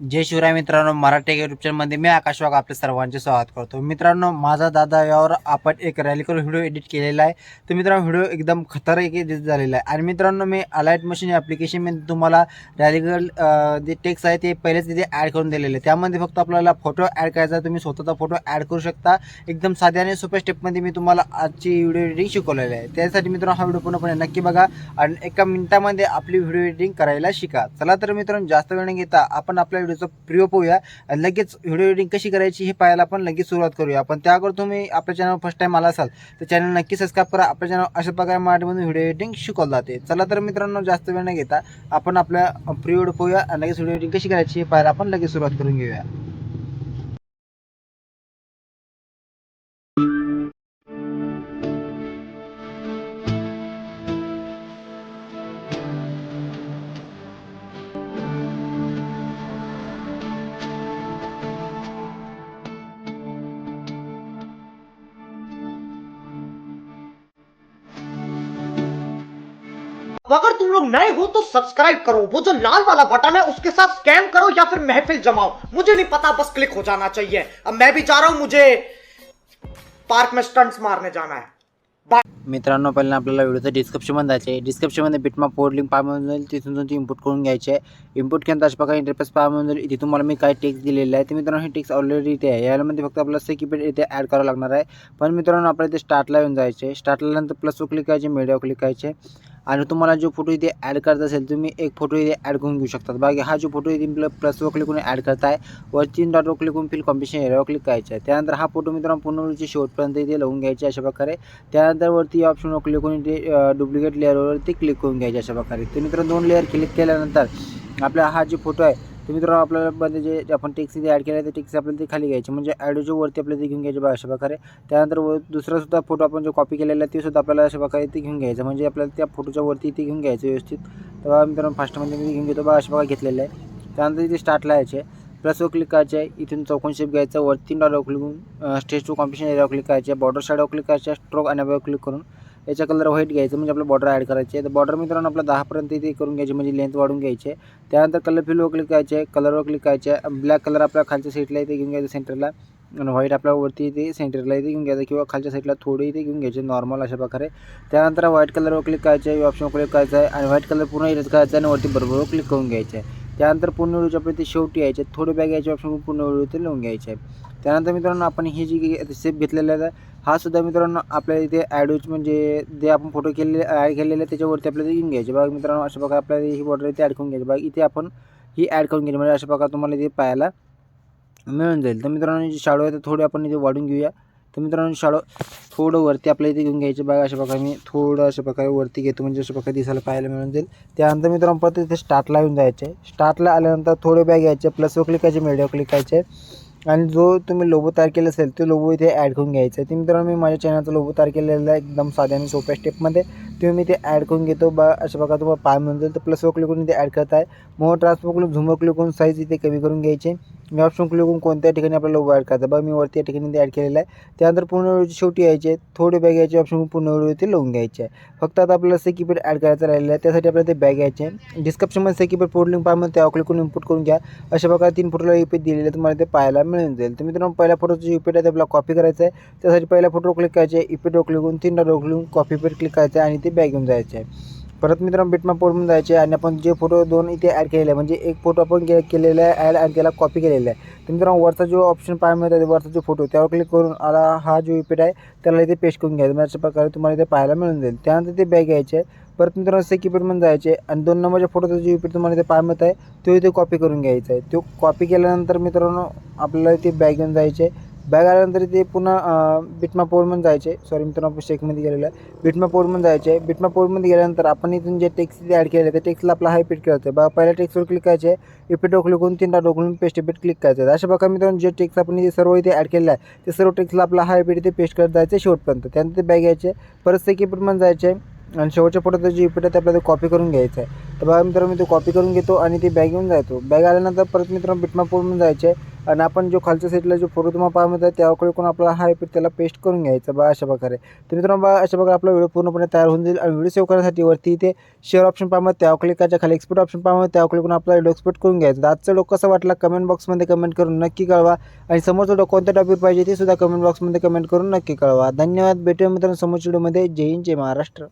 जय शिवराय मित्रांनो मराठी युट्यूब चॅनलमध्ये मी आकाश वाघ आपल्या सर्वांचे स्वागत करतो. मित्रांनो माझा दादा यावर आपण एक रॅली करून व्हिडिओ एडिट केलेला आहे. तर मित्रांनो व्हिडिओ एकदम खतरनाक एडिट झालेला आहे. आणि मित्रांनो मी अलाइट मशीन ॲप्लिकेशनमध्ये तुम्हाला रॅलीगल जे टेक्स्ट आहे ते पहिलेच तिथे ॲड करून दिलेले आहे त्यामध्ये फक्त आपल्याला फोटो ॲड करायचा तुम्ही स्वतःचा फोटो ॲड करू शकता. एकदम साध्या आणि सोप्या स्टेपमध्ये मी तुम्हाला आजची व्हिडिओ एडिटिंग शिकवलेली आहे. त्यासाठी मित्रांनो हा व्हिडिओ पूर्णपणे नक्की बघा आणि एका मिनिटामध्ये आपली व्हिडिओ एडिटिंग करायला शिका. चला तर मित्रांनो जास्त वेळ न घेता आपण आपल्या व्हिडिओचा प्रियो पाहूया लगेच व्हिडिओ एडिटिंग कशी करायची हे पाहायला आपण लगेच सुरुवात करूया. पण त्यावर तुम्ही आपल्या चॅनल फर्स्ट टाईम आला असाल तर चॅनल नक्की सबस्क्राईब करा. आपल्या चॅनल अशा प्रकारे मराठीमधून व्हिडिओ एडिटिंग शिकवलं जाते. चला तर मित्रांनो जास्त वेळ न घेता आपण आपल्या प्रिय पाहूया लगेच व्हिडिओ एडिटिंग कशी करायची हे पाहायला आपण लगेच सुरुवात करून घेऊया. अगर तुम लोग नए हो तो सब्सक्राइब करो। वो जो लाल वाला बटन है उसके साथ स्कैम करो या फिर महफिल जमाओ। मुझे नहीं पता बस क्लिक हो जाना चाहिए। अब मैं भी जा रहा हूँ मुझे पार्क में स्टंट्स मारने जाना है। मित्रांनो पहिल्यांदा आपल्याला व्हिडिओचं डिस्क्रिप्शनमध्ये जायचं आहे डिस्क्रिप्शनमध्ये बिटमा पोर्ट लिंक पाहायला जाईल. तिथून तुम्ही इम्पोर्ट करून घ्यायचे आहे. इम्पोर्ट केल्यानंतर अशा प्रकारे इंटरफेस पाहायला जाईल. इथे तुम्हाला मी काय टेक्स दिलेले आहे ते मित्रांनो हे टेक्स ऑलरेडी इथे आहे. यामध्ये फक्त आपल्याला सेकिपेट इथे ॲड करावं लागणार आहे. पण मित्रांनो आपल्याला इथे स्टार्टला येऊन जायचे स्टार्टला नंतर प्लसवर क्लिक करायचे मीडियावर क्लिक करायचे. आणि तुम्हाला जो फोटो इथे ॲड करायचा असेल तुम्ही एक फोटो इथे ॲड करून घेऊ शकतात बाकी हा जो फोटो इथे प्ल प्लसवर क्लिक करून ॲड करताय वरती डॉटवर क्लिक करून फिल कॉम्पिटिशन एरियावर क्लिक करायचं आहे. त्यानंतर हा फोटो मित्रांनो पूर्ण शेवटपर्यंत इथे लावून घ्यायचे अशा प्रकारे. त्यानंतर वरती ऑप्शनवर क्लिक करून इथे डुप्लिकेट लेअरवरती क्लिक करून घ्यायचे अशा प्रकारे. ते मित्रांनो दोन लेअर क्लिक केल्यानंतर आपला हा जो फोटो आहे तर मित्रांनो आपल्याला मध्ये जे आपण टेक्स्ट इथे ॲड केला आहे ते टेक्स्ट आपल्याला ते खाली घ्यायचे. म्हणजे ॲडोच्या वरती आपल्याला ते घेऊन घ्यायचे बघा अशा प्रकारे. त्यानंतर व दुसरासुद्धा फोटो आपण जो कॉपी केलेला आहे ते सुद्धा आपल्याला अशा प्रकारे ते घेऊन घ्यायचं. म्हणजे आपल्याला त्या फोटोच्या वरती ते घेऊन घ्यायचं व्यवस्थित. तेव्हा मित्रांनो फास्टमध्ये मी घेऊन घेतो बघा अशा प्रकारे घेतलेलं आहे. त्यानंतर इथे स्टार्टला यायचे. प्लसवर क्लिक करायचे. आहे इथून चौकोन शेप घ्यायचं. वरती डॉलर क्लिक करून स्टेज टू कॉम्पिटिशन एरियावर क्लिक करायचे. बॉर्डर साईडवर क्लिक करायचे. स्ट्रोक आणि क्लिक करून. याचा कलर व्हाईट घ्यायचं म्हणजे आपलं बॉर्डर ॲड करायचे. तर बॉर्डर मित्रांनो आपला दहापर्यंत इथे करून घ्यायचे म्हणजे लेंथ वाढून घ्यायचे. त्यानंतर कलर फिलवर क्लिक करायचे कलरवर क्लिक करायचे. ब्लॅक कलर आपल्या खालच्या साईडला इथे घेऊन घ्यायचं सेंटरला आणि व्हाईट आपल्या वरती इथे सेंटरला इथे घेऊन घ्यायचं किंवा खालच्या साईडला थोडे इथे घेऊन घ्यायचे नॉर्मल अशा प्रकारे. त्यानंतर व्हाईट कलरवर क्लिक करायचे आहे ऑप्शन क्लिक करायचं आहे. आणि व्हाईट कलर पूर्ण इरेज करायचा आहे आणि वरती बरोबर क्लिक करून घ्यायचं आहे. त्यानंतर पूर्ण व्हिडिओच्या आपल्या ते शेवटी यायचे थोडे बॅग यायचे ऑप्शन पूर्ण व्हिडिओ ते लिहून घ्यायचे आहे त्यानंतर मित्रांनो आपण ही जी सेप घेतलेल्या आहे हा सुद्धा मित्रांनो आपल्या इथे ॲडोच म्हणजे जे आपण फोटो केलेले ॲड केलेले आहे त्याच्यावरती आपल्याला येऊन घेऊन घ्यायचे. बघा मित्रांनो अशा प्रकारे आपल्याला ही बॉर्डर इथे ॲड करून घ्यायची. बघा इथे आपण ही ॲड करून घ्यायची. म्हणजे अशा प्रकारे तुम्हाला इथे पाहायला मिळून जाईल. तर मित्रांनो जी शाडो आहे तर थोडी आपण इथे वाढून घेऊया. तर मित्रांनो शाडो थोडं वरती आपल्या इथे घेऊन घ्यायचे. बघा अशा प्रकारे मी थोडं अशा प्रकारे वरती घेतो. म्हणजे अशा प्रकारे दिसायला पाहायला मिळून जाईल. त्यानंतर मित्रांनो परत इथे स्टार्टला येऊन जायचे स्टार्टला आल्यानंतर थोडे बॅग घ्यायचे. प्लसवर क्लिक करायचे मीडियावर क्लिक करायचे. आणि जो तुम्ही लोगो तयार केला असेल तो लोगो इथे ॲड करून घ्यायचा आहे. ते मित्रांनो मी माझ्या चॅनलचा लोगो तयार केलेला आहे एकदम साध्या आणि सोप्या स्टेपमध्ये तुम्ही मी ते ॲड करून घेतो. बा अशा प्रकारे तुम्हाला पाय मिळून जाईल. तर प्लसवर क्लिक करून इथे ॲड करत आहे. मग ट्रान्सफर क्लिक झुमर क्लिक करून साईज इथे कमी करून घ्यायचे. मी ऑप्शन क्लिक करून कोणत्या ठिकाणी आपल्याला लोगो ॲड करायचा? बघा मी वरती या ठिकाणी ते ॲड केलेलं आहे त्यानंतर पूर्ण व्हिडिओची शेवटी यायचे थोडे बॅग यायचे ऑप्शन पूर्ण व्हिडिओ लावून घ्यायचे आहे फक्त आता आपल्याला से कीपॅड ॲड करायचं राहिलेलं आहे. त्यासाठी आपल्याला ते बॅग यायचे डिस्क्रिप्शनमध्ये से कीपॅड पोर्ट लिंक पाहिजे त्यावर क्लिक करून इम्पोर्ट करून घ्या. अशा प्रकारे तीन फोटोला यू दिलेले तुम्हाला ते पाहायला मिळून जाईल. तर मित्रांनो पहिल्या फोटोचं युपीट आहे आपल्याला कॉपी करायचं आहे त्यासाठी पहिल्या फोटो क्लिक करायचे. इपिटो क्लिक करून तीन dot click copy paste click करायचं आहे आणि ते बॅग घेऊन जायचं आहे परत मित्रांनो बिटमा पोर्टमध्ये जायचे आणि आपण जे फोटो दोन इथे ॲड केलेले आहे म्हणजे एक फोटो आपण के केलेला आहे ॲड आणि त्याला कॉपी केलेला आहे. तर मित्रांनो वरचा जो ऑप्शन पाहायला मिळतो वरचा जो फोटो त्यावर क्लिक करून आला हा जो इपिट आहे त्याला इथे पेस्ट करून घ्यायचा. म्हणजे अशा प्रकारे तुम्हाला इथे पाहायला मिळून जाईल. त्यानंतर ते बॅग घ्यायचे. परत मित्रांनो से कीपॅडमध्ये जायचे आणि दोन नंबरच्या फोटोचा जो इपिट तुम्हाला इथे पाहायला मिळत आहे तो इथे कॉपी करून घ्यायचा आहे. तो कॉपी केल्यानंतर मित्रांनो आपल्याला इथे बॅग घेऊन जायचे. बॅग आल्यानंतर ते पुन्हा बिटमा पोर्टमध्ये जायचे. सॉरी मित्रांनो आपण शेकमध्ये गेलेलं आहे. बिटमा पोर्टमध्ये जायचे. बिटमा पोर्टमध्ये गेल्यानंतर आपण इथून जे टेक्स इथे ॲड केले त्या टेक्सला आपला हा इपिट करायचं आहे बा पहिल्या टेक्सवर क्लिक करायचे. इपिट क्लिक करून तीनदा डोकलून पेस्ट इपीट क्लिक करायचं. आहे अशा प्रकारे मित्रांनो जे टेक्स आपण इथे सर्व इथे ॲड केलेलं आहे ते सर्व टेक्सला आपला हा इपिट इथे पेस्ट करत जायचं शेवटपर्यंत. त्यानंतर ते बॅग घ्यायचे परत से कीपॅडमध्ये जायचे. आणि शेवटच्या फोटोचं जे इपीट आहे ते आपल्याला कॉपी करून घ्यायचं आहे. तर बघा मित्रांनो मी तो कॉपी करून घेतो आणि ती बॅग घेऊन जायचो बॅग आल्यानंतर परत मित्रांनो बिटमा पोर्टमध्ये जायचे. आणि आपण जो खालच्या साईडला जो पुरुतमा पाहत आहे मिळतो त्याकडे कोण आपला हा इफेक्ट त्याला पेस्ट करून घ्यायचा बा अशा प्रकारे. तर मित्रांनो बा अशा प्रकारे आपला व्हिडिओ पूर्णपणे तयार होऊन जाईल. आणि व्हिडिओ सेव्ह करण्यासाठी वरती इथे शेअर ऑप्शन पाहत त्या क्लिकाच्या खाली एक्सपोर्ट ऑप्शन पाहत त्या क्लिक आपला व्हिडिओ एक्सपोर्ट करून घ्यायचा. आजचा डोक कसा वाटला कमेंट बॉक्समध्ये कमेंट करून नक्की कळवा. आणि समोरचा डोक कोणत्या टॉपिक पाहिजे ते सुद्धा कमेंट बॉक्समध्ये कमेंट करून नक्की कळवा. धन्यवाद. भेटूया मित्रांनो समोरच्या व्हिडिओमध्ये जय हिंद जय महाराष्ट्र.